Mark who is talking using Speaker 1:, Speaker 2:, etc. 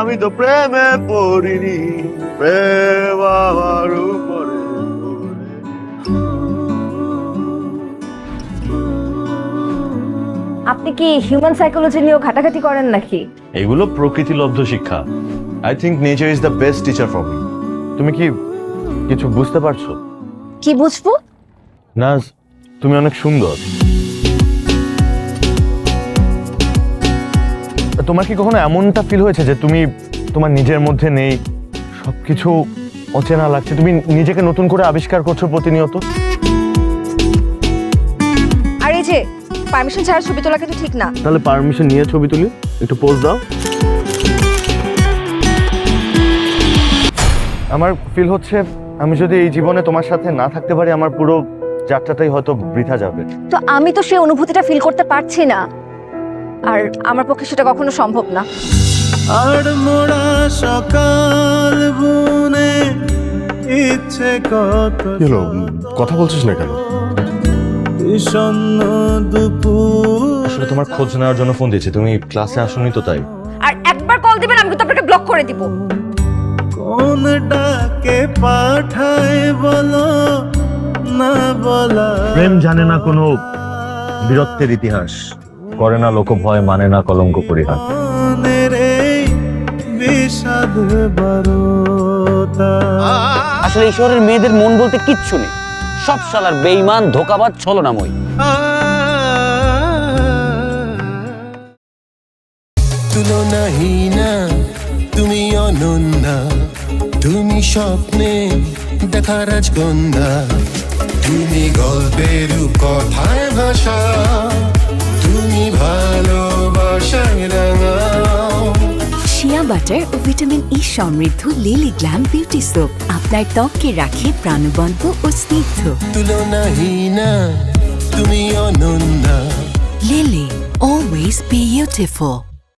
Speaker 1: আমি তো প্রেমে পড়িনি প্রেম আমার উপরে
Speaker 2: আপনি কি হিউম্যান সাইকোলজি নিয়েও ঘাটাঘাটি করেন নাকি?
Speaker 1: এগুলো প্রকৃতিলব্ধ শিক্ষা। I think nature is the best teacher for me তুমি কি কিছু বুঝতে পারছ?
Speaker 2: কি বুঝব?
Speaker 1: নাজ তুমি অনেক সুন্দর। তোমার কি কখনো এমনটা ফিল হয়েছে যে তুমি তোমার নিজের মধ্যে নেই সবকিছু অচেনা লাগছে? তুমি নিজেকে নতুন করে আবিষ্কার করছ প্রতিনিয়ত?
Speaker 2: আর এই যে পারমিশন ছাড়া ছবি তোলা কিন্তু ঠিক না।
Speaker 1: তাহলে পারমিশন নিয়ে ছবি তুলি একটু পোজ দাও। আমার ফিল হচ্ছে আমি যদি এই জীবনে তোমার সাথে না থাকতে পারি আমার পুরো যাত্রাটাই হয়তো বৃথা যাবে।
Speaker 2: তো আমি তো সেই অনুভূতিটা ফিল করতে পারছি না। আর আমার পক্ষে সেটা কখনো সম্ভব না।
Speaker 3: আর মোড়া সকাল বুনে ইচ্ছে কত
Speaker 4: কথা বলছিস না কেন?
Speaker 3: বিষণ্ণ দুপুর।
Speaker 1: আসলে তোমার খোঁজ নেওয়ার জন্য ফোন দিয়েছি। তুমি ক্লাসে আসোনি তো তাই।
Speaker 2: আর একবার কল দিবেন আমি কিন্তু আপনাকে ব্লক করে দিব।
Speaker 3: কোন ডাকে পাঠায় বলো না বলা।
Speaker 1: প্রেম জানে না কোনো বীরত্বের ইতিহাস। করে না লোক ভয় মানে না কলঙ্ক পরিহার।
Speaker 5: আসলে এই শহরের মেয়েদের মন বলতে কিচ্ছু নেই। সব শালার বেইমান ধোকাবাজ ছলনাময়।
Speaker 6: তুলনাহীনা তুমি অনন্যা। তুমি স্বপ্নে দেখা রাজকন্যা। তুমি গল্পের কথায় ভাষা।
Speaker 7: শিয়া বাটার ও ভিটামিন ই সমৃদ্ধ লিলি গ্ল্যাম বিউটি সোপ আপনার ত্বককে রাখে প্রাণবন্ত ও স্নিগ্ধ।
Speaker 6: তুলনাহীনা তুমি অনন্যা।
Speaker 7: Lily always beautiful